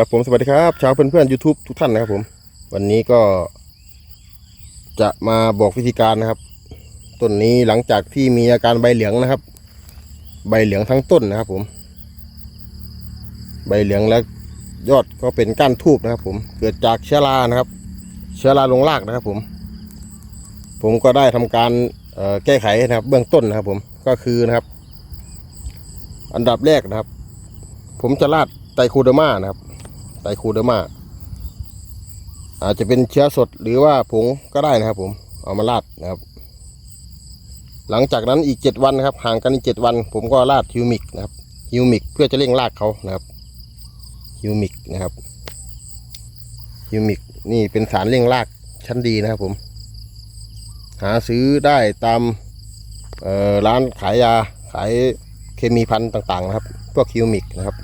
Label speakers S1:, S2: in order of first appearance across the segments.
S1: ครับผมสวัสดีครับชาวเพื่อนๆ YouTube ทุกท่านนะครับผม วันนี้ก็ จะมาบอกวิธีการนะครับต้นนี้หลังจากที่มีอาการใบเหลืองนะครับ ใบเหลืองทั้งต้นนะครับผม ใบเหลืองและยอดก็เป็นก้านทูบนะครับ ผมเกิดจากเชื้อรานะครับ เชื้อราลงรากนะครับ ผม ผมก็ได้ทำการแก้ไขนะครับ เบื้องต้นนะครับ ผมก็คือนะครับ อันดับแรกนะครับ ผมจะราดไตโคเดอร์มานะครับ คูเดอร์มาอาจจะเป็นเชื้อสดหรือว่าผงก็ได้นะครับ ผมเอามาราดนะครับ หลังจากนั้นอีกเจ็ดวันนะครับ ห่างกันอีกเจ็ดวัน ผมก็ราดฮิวมิกนะครับฮิวมิกเพื่อจะเร่งรากเขานะครับฮิวมิกนะครับฮิวมิกนี่เป็นสารเร่งรากชั้นดีนะครับผม หาซื้อได้ตามร้านขายยาขายเคมีพันธุ์ต่างๆนะครับ พวกฮิวมิกนะครับ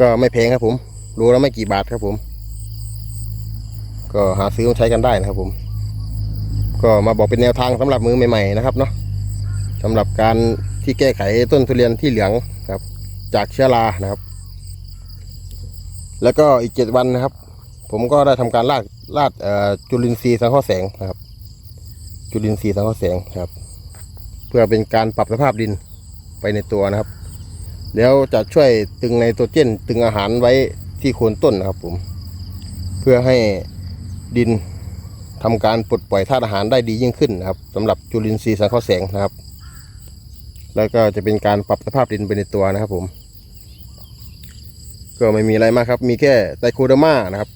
S1: ก็ไม่แพงครับผมรูและไม่กี่บาทครับผม ก็หาซื้อมาใช้กันได้นะครับผม ก็มาบอกเป็นแนวทางสำหรับมือใหม่ๆนะครับเนาะสำหรับการที่แก้ไขต้นทุเรียนที่เหลืองครับ จากเชื้อรานะครับ แล้วก็อีกเจ็ดวันนะครับ ผมก็ได้ทำการลาดลาดจุลินทรีย์สังเคราะห์แสงนะครับ จุลินทรีย์สังเคราะห์แสงครับ เพื่อเป็นการปรับสภาพดินไปในตัวนะครับ แล้วจะช่วยตึงไนโตรเจนตึงอาหารไว้ที่โคนต้นนะครับผม เพื่อให้ดินทำการปลดปล่อยธาตุอาหารได้ดียิ่งขึ้นนะครับสำหรับจุลินทรีย์สังเคราะห์แสงนะครับ แล้วก็จะเป็นการปรับสภาพดินไปในตัวนะครับผม ก็ไม่มีอะไรมากครับ มีแค่ไตรโคเดอร์มานะครับ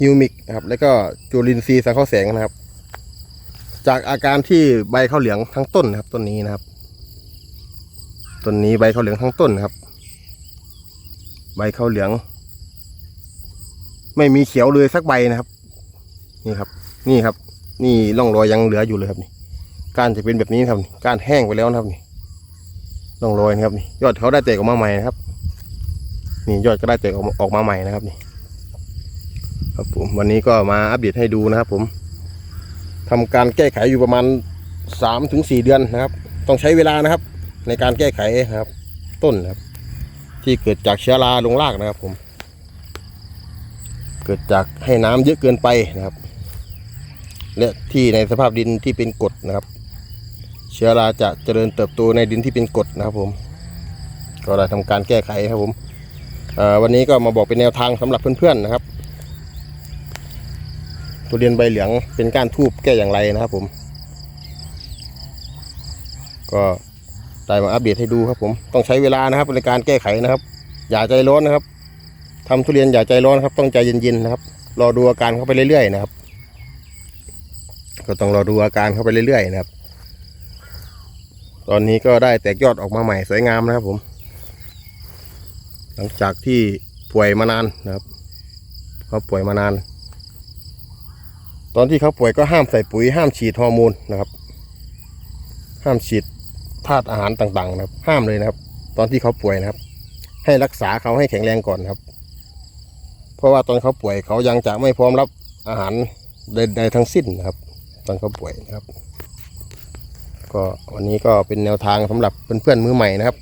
S1: ฮิวมิกนะครับ แล้วก็จุลินทรีย์สังเคราะห์แสงนะครับ จากอาการที่ใบข้าวเหลืองทั้งต้นนะครับต้นนี้นะครับ ต้นนี้ใบข้าวเหลืองทั้งต้นนะครับ ใบข้าวเหลือง ไม่มีเขียวเลยสักใบนะครับ นี่ครับ นี่ครับ นี่ร่องรอยยังเหลืออยู่เลยครับนี่ก้านจะเป็นแบบนี้ครับนี่ก้านแห้งไปแล้วนะครับนี่ร่องรอยนะครับนี่ยอดเขาได้แตกออกมาใหม่นะครับ นี่ยอดก็ได้แตกออกมาออกมาใหม่นะครับนี่ ครับผมวันนี้ก็มาอัปเดตให้ดูนะครับผมทำการแก้ไขอยู่ประมาณสามถึงสี่เดือนนะครับ ต้องใช้เวลานะครับ ในการแก้ไขครับ ต้นครับ ที่เกิดจากเชื้อราลงรากนะครับผม เกิดจากให้น้ำเยอะเกินไปนะครับ และที่ในสภาพดินที่เป็นกรดนะครับ เชื้อราจะเจริญเติบโตในดินที่เป็นกรดนะครับผม ก็ได้ทำการแก้ไขครับผมวันนี้ก็มาบอกเป็นแนวทางสำหรับเพื่อนๆนะครับทุเรียนใบเหลืองเป็นก้านทูบแก้อย่างไรนะครับผม ก็ ได้มาอัปเดตให้ดูครับผมต้องใช้เวลานะครับในการแก้ไขนะครับ อย่าใจร้อนนะครับทำทุเรียนอย่าใจร้อนครับ ต้องใจเย็นๆนะครับ รอดูอาการเข้าไปเรื่อยๆนะครับ ก็ต้องรอดูอาการเข้าไปเรื่อยๆนะครับ ตอนนี้ก็ได้แตกยอดออกมาใหม่สวยงามนะครับผม หลังจากที่ป่วยมานานนะครับเขาป่วยมานาน ตอนที่เขาป่วยก็ห้ามใส่ปุ๋ยห้ามฉีดฮอร์โมนนะครับ ห้ามฉีด ธาตุอาหารต่างๆนะครับ ห้ามเลยนะครับ ตอนที่เขาป่วยนะครับ ให้รักษาเขาให้แข็งแรงก่อนครับ เพราะว่าตอนเขาป่วยเขายังจะไม่พร้อมรับอาหารใดๆทั้งสิ้นนะครับ ตอนเขาป่วยนะครับ ก็วันนี้ก็เป็นแนวทางสำหรับเพื่อนๆมือใหม่นะครับ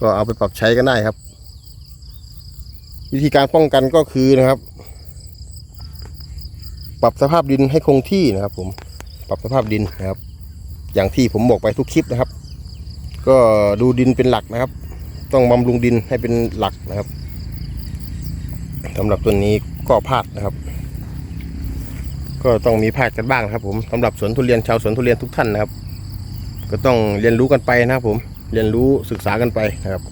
S1: ก็เอาไปปรับใช้กันได้ครับ วิธีการป้องกันก็คือนะครับ ปรับสภาพดินให้คงที่นะครับ ผม ปรับสภาพดินนะครับ อย่างที่ผมบอกไปทุกคลิปนะครับ ก็ดูดินเป็นหลักนะครับ ต้องบำรุงดินให้เป็นหลักนะครับสำหรับตัวนี้ก็พลาดนะครับ ก็ต้องมีพลาดกันบ้างนะครับ ผมสำหรับสวนทุเรียนชาวสวนทุเรียนทุกท่านนะครับ ก็ต้องเรียนรู้กันไปนะครับ ผมเรียนรู้ศึกษากันไปนะครับ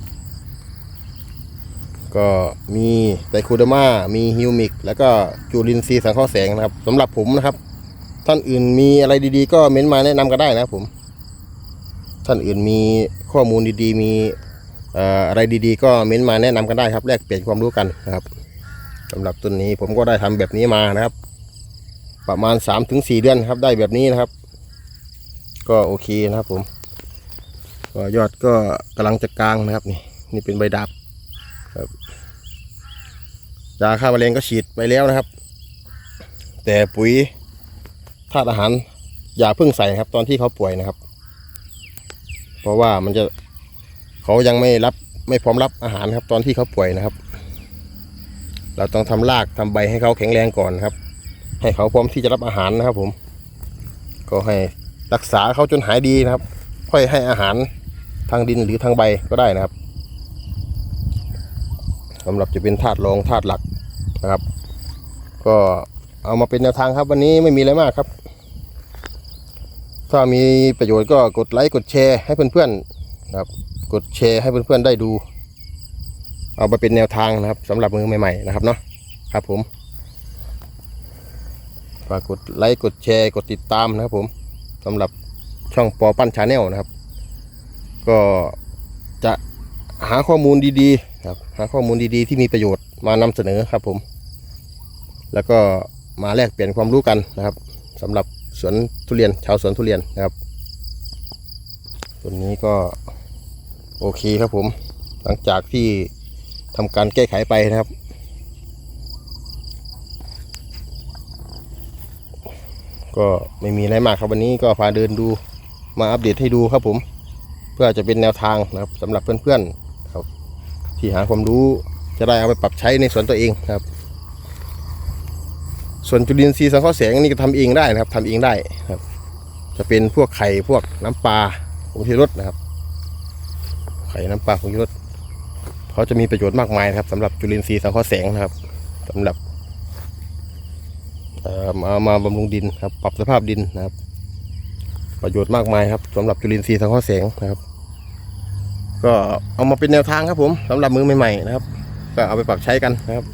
S1: ก็มีไตโคเดอร์มามีฮิวมิก แล้วก็จูลินทรีสังเคราะห์แสงนะครับสำหรับผมนะครับ ท่านอื่นมีอะไรดีๆ ก็เม้นต์มาแนะนำกันได้นะครับผม ท่านอื่นมีข้อมูลดีๆ มีอะไรดีๆ ก็เม้นต์มาแนะนำกันได้ครับแลกเปลี่ยนความรู้กันนะครับสำหรับต้นนี้ผมก็ได้ทำแบบนี้มานะครับ ประมาณ 3-4ถึงเดือนครับ ได้แบบนี้นะครับ ก็โอเคนะครับผมก็ยอดก็กำลังจะกลางนะครับนี่นี่เป็นใบดาบครับยาฆ่าแมลงก็ฉีดไปแล้วนะครับ แต่ปุ๋ย ธาตุอาหารอย่าเพิ่งใส่ครับ ตอนที่เขาป่วยนะครับ เพราะว่ามันจะเขายังไม่รับไม่พร้อมรับอาหารครับ ตอนที่เขาป่วยนะครับ เราต้องทำรากทำใบให้เขาแข็งแรงก่อนครับ ให้เขาพร้อมที่จะรับอาหารนะครับ ผม ก็ให้รักษาเขาจนหายดีนะครับ ค่อยให้อาหารทางดินหรือทางใบก็ได้นะครับสำหรับจะเป็นธาตุรองธาตุหลักนะครับ ก็ เอามาเป็นแนวทางครับ วันนี้ไม่มีอะไรมากครับ ถ้ามีประโยชน์ก็กดไลค์กดแชร์ให้เพื่อนๆนครับ กดแชร์ให้เพื่อนๆได้ดู เอาไปเป็นแนวทางนะครับสำหรับมือใหม่ๆนะครับเนาะครับผมฝากกดไลค์กดแชร์กดติดตามนะครับผมสำหรับช่องปอปั้นชาแนลนะครับ ก็จะหาข้อมูลดีๆครับหาข้อมูลดีๆ ที่มีประโยชน์มานำเสนอครับผม แล้วก็ มาแลกเปลี่ยนความรู้กันนะครับสำหรับสวนทุเรียนชาวสวนทุเรียนนะครับตัวนี้ก็โอเคครับผม หลังจากที่ทำการแก้ไขไปนะครับก็ไม่มีอะไรมากครับวันนี้ก็พาเดินดูมาอัปเดตให้ดูครับผม เพื่อจะเป็นแนวทางนะครับสำหรับเพื่อนๆครับที่หาความรู้จะได้เอาไปปรับใช้ในสวนตัวเองครับ ส่วนจุลินทรีย์สังเคราะห์แสงนี่ก็ทำเองได้นะครับทำเองได้ครับ จะเป็นพวกไข่พวกน้ำปลาผงชูรสนะครับ ไข่น้ำปลาผงชูรสเขาจะมีประโยชน์มากมายครับสำหรับจุลินทรีย์สังเคราะห์แสงนะครับสำหรับเอ่อมามาบำรุงดินครับ ปรับสภาพดินนะครับ ประโยชน์มากมายครับสำหรับจุลินทรีย์สังเคราะห์แสงนะครับ ก็เอามาเป็นแนวทางครับ ผมสำหรับมือใหม่ๆนะครับ ก็เอาไปปรับใช้กันนะครับ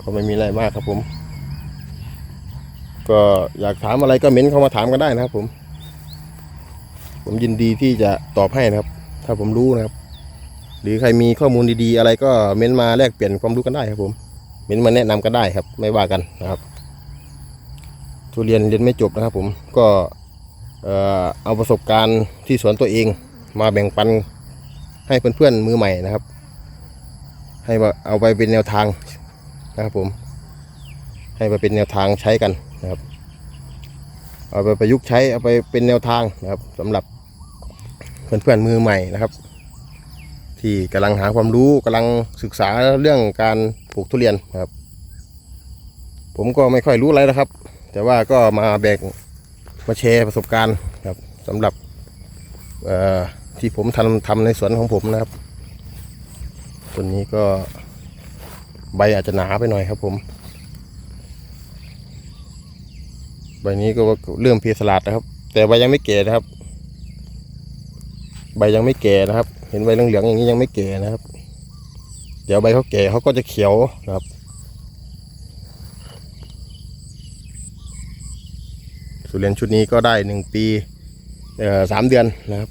S1: ก็ไม่มีอะไรมากครับผม ก็อยากถามอะไรก็เม้นเข้ามาถามกันได้นะครับผม ผมยินดีที่จะตอบให้นะครับ ถ้าผมรู้นะครับ หรือใครมีข้อมูลดีๆ อะไรก็เม้นมาแลกเปลี่ยนความรู้กันได้ครับผม เม้นมาแนะนำกันได้ครับ ไม่ว่ากันนะครับทุเรียนเรียนไม่จบนะครับ ผมก็เอาประสบการณ์ที่สวนตัวเองมาแบ่งปันให้เพื่อนๆมือใหม่นะครับ ให้เอาไปเป็นแนวทางนะครับผม ให้ไปเป็นแนวทางใช้กัน นะครับ เอาไปประยุกต์ใช้เอาไปเป็นแนวทางนะครับสำหรับเพื่อนๆมือใหม่นะครับ ที่กำลังหาความรู้กำลังศึกษาเรื่องการปลูกทุเรียนนะครับ ผมก็ไม่ค่อยรู้อะไรนะครับ แต่ว่าก็มาแบ่งมาแชร์ประสบการณ์ครับสำหรับที่ผมทำทำในสวนของผมนะครับต้นนี้ก็ใบอาจจะหนาไปหน่อยครับผม ใบนี้ก็เริ่มเพสลาดนะครับ แต่ใบยังไม่แก่นะครับ ใบยังไม่แก่นะครับ เห็นใบเหลืองๆอย่างนี้ยังไม่แก่นะครับ เดี๋ยวใบเขาแก่เขาก็จะเขียวนะครับ สุเรียนชุดนี้ก็ได้หนึ่งปีสามเดือนนะครับ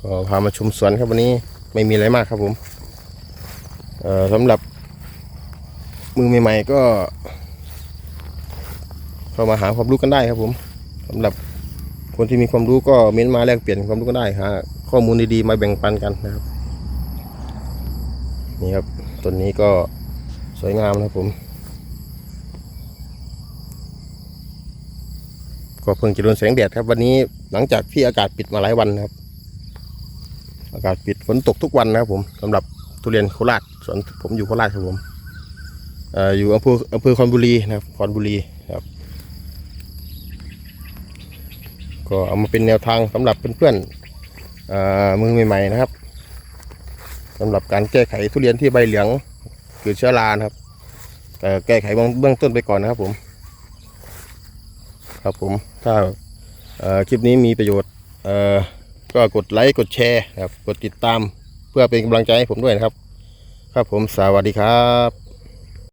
S1: ก็พามาชมสวนครับวันนี้ไม่มีอะไรมากครับผมสำหรับมือใหม่ๆก็ เข้ามาหาความรู้กันได้ครับผมสำหรับคนที่มีความรู้ก็เม้นมาแลกเปลี่ยนความรู้กันได้หาข้อมูลดีๆมาแบ่งปันกันนะครับ นี่ครับต้นนี้ก็สวยงามนะครับผม ก็เพิ่งจะโดนแสงแดดครับ วันนี้หลังจากที่อากาศปิดมาหลายวันนะครับ อากาศปิดฝนตกทุกวันนะครับผมสำหรับทุเรียนโคราชสวนผมอยู่โคราชครับผมอออยู่อำเภออำเภอคอนบุรีนะครับคอนบุรีครับ ก็เอามาเป็นแนวทางสำหรับเพื่อนๆเอ่อมือใหม่ๆนะครับสำหรับการแก้ไขทุเรียนที่ใบเหลืองเกิดเชื้อรานะครับแต่แก้ไขเบื้องต้นไปก่อนนะครับผมครับผมถ้าคลิปนี้มีประโยชน์ก็กดไลค์กดแชร์ครับกดติดตามเพื่อเป็นกำลังใจให้ผมด้วยนะครับ ครับผมสวัสดีครับ